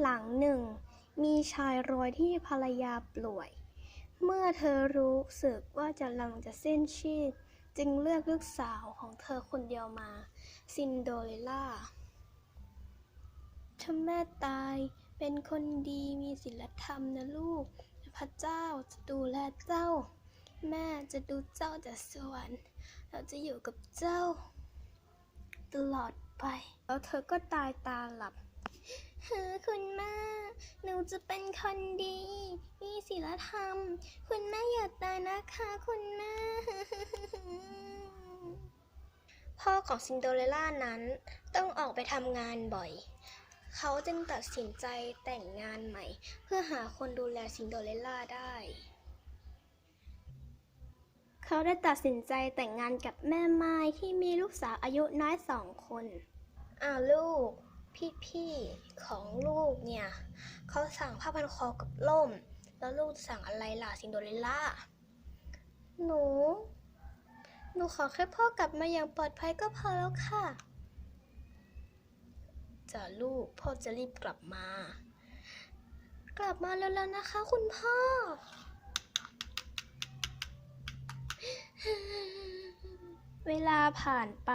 หลังหนึ่ง มีชายรอยที่ภรรยาป่วย เมื่อเธอรู้สึกว่าจะลังจะสิ้นชีพ จึงเลือกลูกสาวของเธอคนเดียวมา ซินโดเรลล่าถ้าแม่ตายเป็นคนดีมีศีลธรรมนะลูก พระเจ้าจะดูแลเจ้า แม่จะดูเจ้าจากสวรรค์เราจะอยู่กับเจ้า ตลอดไป แล้วเธอก็ตายตาหลับ เฮ้อคุณแม่ หนูจะเป็นคนดี มีศีลธรรม คุณแม่อย่าตายนะคะคุณแม่ พ่อของซินโดเรลล่านั้นต้องออกไปทำงานบ่อย เขาจึงตัดสินใจแต่งงานใหม่ เพื่อหาคนดูแลซินโดเรลล่าได้ เขาได้ตัดสินใจแต่งงานกับแม่ไม้ที่มีลูกสาวอายุน้อยสองคน อ้าวลูก พี่ๆของลูกเนี่ยเขาสั่งผ้าพันคอกับล่ม แล้วลูกจะสั่งอะไรล่ะซินโดเรลล่าหนู หนูขอแค่พ่อกลับมาอย่างปลอดภัยก็พอแล้วค่ะจ้ะลูกพ่อจะรีบกลับมา กลับมาแล้วๆนะคะ คุณพ่อ เวลาผ่านไป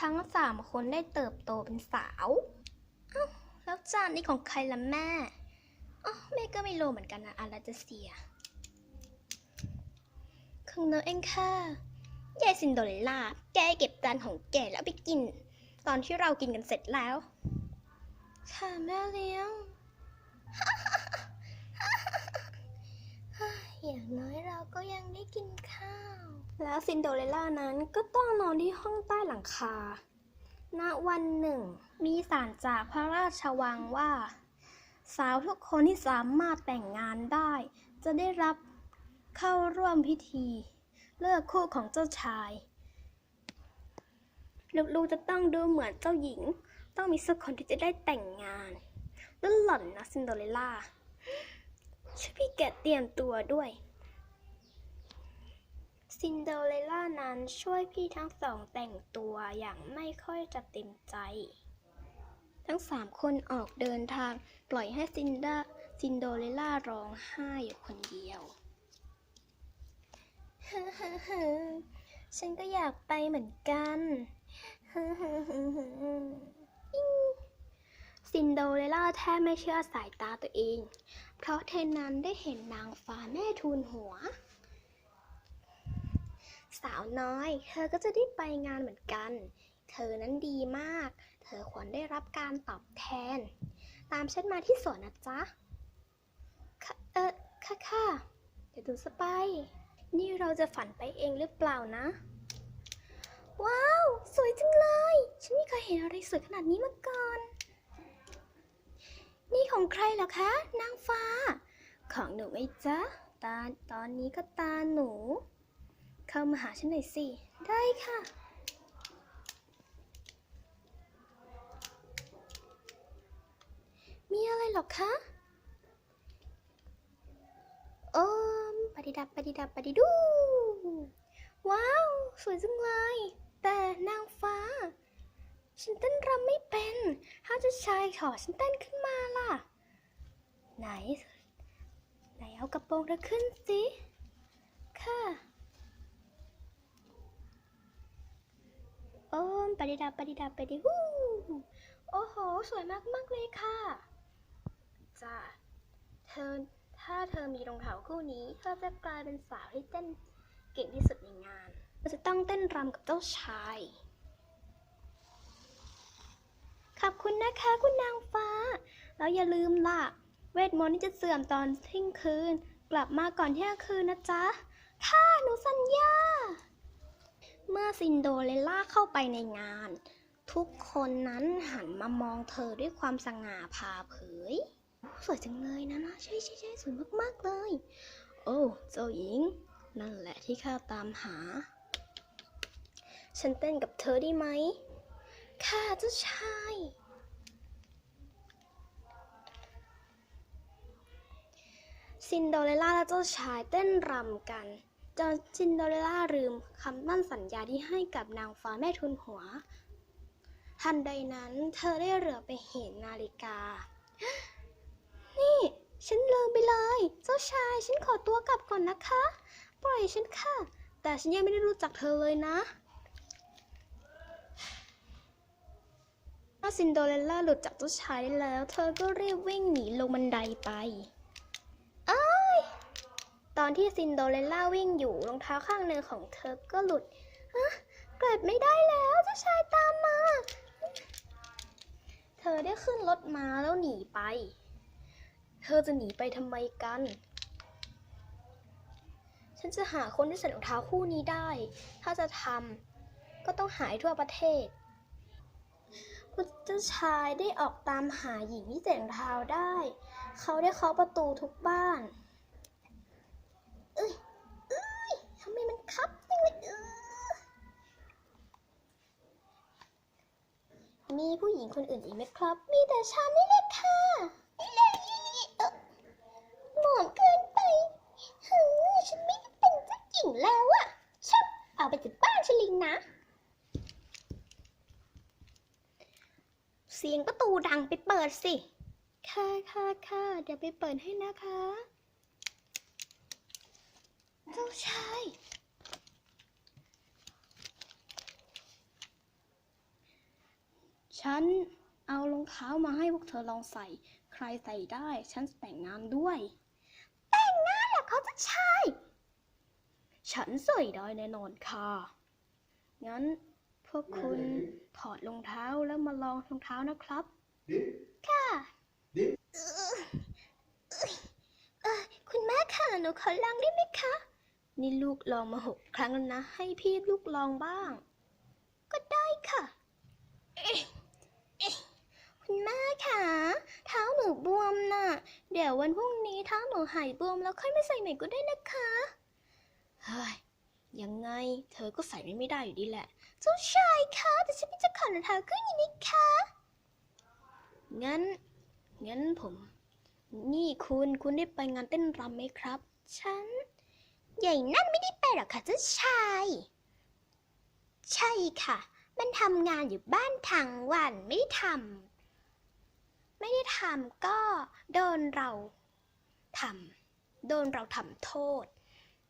ทั้งสามคนได้เติบโตเป็นสาวอ้าวแล้วจานนี้ของใครล่ะแม่อ๋อแม่ก็ไม่รู้เหมือนกันนะอะไรจะเสียของเนองเองค่ะยายซินโดเรลล่า แกเก็บจานของแกแล้วไปกิน ตอนที่เรากินกันเสร็จแล้ว ค่ะแม่เลี้ยง อย่างน้อยเราก็ยังได้กินข้าว แล้วซินโดเรลล่านั้นก็ต้องนอนที่ห้องใต้หลังคา ณ วันหนึ่ง มีสารจากพระราชวังว่า สาวทุกคนที่สามารถแต่งงานได้ จะได้รับเข้าร่วมพิธี เลือกคู่ของเจ้าชาย ลูกๆจะต้องดูเหมือนเจ้าหญิง ต้องมีสักคนที่จะได้แต่งงานแล้วหล่อนนะซินโดเรลล่าช่วยพี่แกเตรียมตัวด้วย ซินโดเรลล่านั้นช่วยพี่ทั้งสองแต่งตัวอย่างไม่ค่อยจะเต็มใจ ทั้งสามคนออกเดินทางปล่อยให้ซินดาซินโดเรลล่าร้องไห้อยู่คนเดียวฉันก็อยากไปเหมือนกันซินโดเรลล่าแทบไม่เชื่อสายตาตัวเอง เพราะเธอนั้นได้เห็นนางฟ้าแม่ทูลหัว สาวน้อย เธอก็จะได้ไปงานเหมือนกัน เธอนั้นดีมาก เธอควรได้รับการตอบแทน ตามฉันมาที่สวนนะจ๊ะเออค่ะค่ะเดี๋ยวดูสไป นี่เราจะฝันไปเองหรือเปล่านะ ว้าว สวยจังเลย ฉันไม่เคยเห็นอะไรสวยขนาดนี้มาก่อน นี่ของใครเหรอคะ นางฟ้า ของหนูไหมจ๊ะ ตา ตอนนี้ก็ตาหนู เข้ามาหาฉันหน่อยสิ ได้ค่ะ มีอะไรหรอคะโอมปฏิดับปฏิดับปฏิดู ว้าว สวยจังเลย แต่นางฟ้า ฉันเต้นรำไม่เป็น ถ้าจะชายขอฉันเต้นขึ้นมาล่ะ ไหน ไหนเอากระโปรงเธอขึ้นสิ ค่ะ โอ้มปฏิดาปฏิดาปฏิฮู้โอ้โห สวยมากมากๆเลยค่ะจ้าเธอถ้าเธอมีรองเท้าคู่นี้ เธอจะกลายเป็นสาวที่เต้นเก่งที่สุดในงานเธอจะต้องเต้นรำกับเจ้าชาย ขอบคุณนะคะคุณนางฟ้า แล้วอย่าลืมล่ะ เวทมนต์ที่จะเสื่อมตอนที่ยงคืน กลับมาก่อนเที่ยงคืนนะจ๊ะ ค่ะ หนูสัญญา เมื่อซินโดเรลล่าเข้าไปในงาน ทุกคนนั้นหันมามองเธอด้วยความสง่าผ่าเผย สวยจังเลยนะนะใช่ใช่ใช่สวยมากๆเลย โอ้เจ้าหญิง นั่นแหละที่ข้าตามหา ฉันเต้นกับเธอได้ไหมค่ะเจ้าชายซินโดเรลล่าและเจ้าชายเต้นรำกัน จนซินโดเรลล่าลืมคำมั่นสัญญาที่ให้กับนางฟ้าแม่ทุนหัว ทันใดนั้นเธอได้เหลือไปเห็นนาฬิกา นี่ ฉันลืมไปเลย เจ้าชายฉันขอตัวกลับก่อนนะคะ ปล่อยฉันค่ะ แต่ฉันยังไม่ได้รู้จักเธอเลยนะเมื่อซินโดเรลล่าหลุดจากเจ้าชายได้แล้ว เธอก็รีบวิ่งหนีลงบันไดไป ตอนที่ซินโดเรลล่าวิ่งอยู่รองเท้าข้างหนึ่งของเธอก็หลุดเกิดไม่ได้แล้วเจ้าชายตามมา เธอได้ขึ้นรถม้าแล้วหนีไป เธอจะหนีไปทำไมกัน ฉันจะหาคนที่ใส่รองเท้าคู่นี้ได้ ถ้าจะทำก็ต้องหายทั่วประเทศคุณเจ้าชายได้ออกตามหาหญิงที่ใส่รองเท้าได้ เขาได้เคาะประตูทุกบ้าน เอ้ย เอ้ย ทำไมมันคับจังเลยเออมีผู้หญิงคนอื่นอีกไหมครับ มีแต่ฉันนี่แหละค่ะนี่แหละเออหมอมเกินไปเฮ้ยฉันไม่ได้เป็นเจ้าหญิงแล้วอะชับเอาไปจากบ้านชลิงนะ เสียงประตูดังไปเปิดสิ ค่ะค่ะค่ะเดี๋ยวไปเปิดให้นะคะ เจ้าชาย ฉันเอารองเท้ามาให้พวกเธอลองใส่ ใครใส่ได้ ฉันจะแต่งงานด้วย แต่งงานเหรอเขาจะชาย ฉันใส่ได้แน่นอนค่ะ งั้นพวกคุณถอดรองเท้าแล้วมาลองรองเท้านะครับ ค่ะดิเอ่อเอ้ยเอ่อคุณแม่ค่ะหนูขอลองได้ไหมคะ นี่ลูกลองมาหกครั้งแล้วนะ ให้พี่ลูกลองบ้าง ก็ได้ค่ะเอ๊ะเอ๊ะ คุณแม่ค่ะ เท้าหนูบวมน่ะ เดี๋ยววันพรุ่งนี้เท้าหนูหายบวมแล้วค่อยมาใส่ใหม่ก็ได้นะคะ เฮ้ย ยังไงเธอก็ใส่ไม่ไมได้อยู่ดีแหละ เจ้าชายคะแต่ฉันไม่จะขอรองเท้าขึ้นอย่นี้ค่ะงั้น งั้นผม นี่คุณคุณได้ไปงานเต้นรำไหมครับ ฉัน ใหญ่นั่นไม่ได้ไปหรอกค่ะเจ้าชาย ใช่ค่ะมันทำงานอยู่บ้านทั้งวันไม่ทำ ไม่ได้ทำก็โดนเราทำโดนเราทำโทษ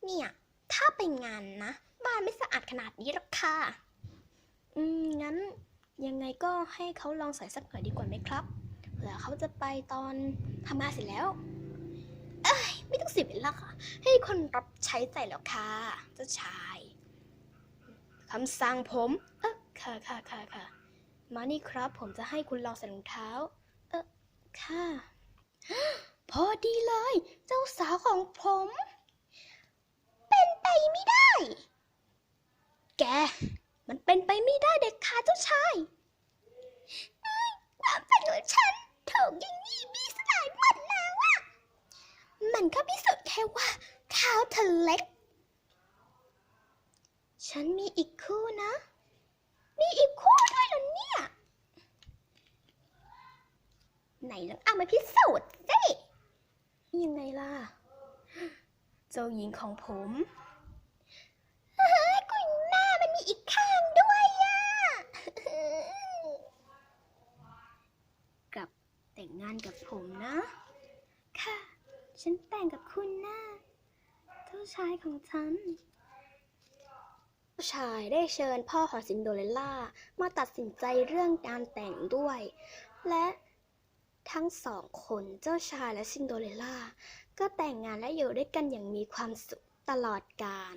เนี่ย ถ้าไปงานนะ บ้านไม่สะอาดขนาดนี้หรอกค่ะ อืม งั้นยังไงก็ให้เขาลองใส่สักหน่อยดีกว่าไหมครับ เผื่อเขาจะไปตอนทำงานเสร็จแล้ว เอ้ย ไม่ต้องเสียเวลาค่ะ ให้คนรับใช้ใจแล้วค่ะเจ้าชายคำสั่งผม เออค่ะค่ะค่ะค่ะมานี่ครับ ผมจะให้คุณลองใส่รองเท้า ออค่ะ พอดีเลย เจ้าสาวของผม เป็นไปไม่ได้ แก มันเป็นไปไม่ได้เด็กขาดเจ้าชายความฝันของฉันถูกยิงนี้มีสลายหมดแล้วอะมันก็พิสูจน์แค่ว่าเท้าเธอเล็ก ฉันมีอีกคู่นะ มีอีกคู่ด้วยเหรอเนี่ย ไหนลองเอามาพิสูจน์สิ ยังไงล่ะ เจ้าหญิงของผมเฮ้ยคุณแม่มันมีอีกข้างด้วยอะกลับแต่งงานกับผมนะ ค่ะ ฉันแต่งกับคุณนะเจ้าชายของฉันเจ้าชายได้เชิญพ่อของซินโดเรลล่ามาตัดสินใจเรื่องการแต่งด้วย และ ทั้งสองคนเจ้าชายและซินโดเรลล่า ก็แต่งงานและอยู่ด้วยกันอย่างมีความสุขตลอดกาล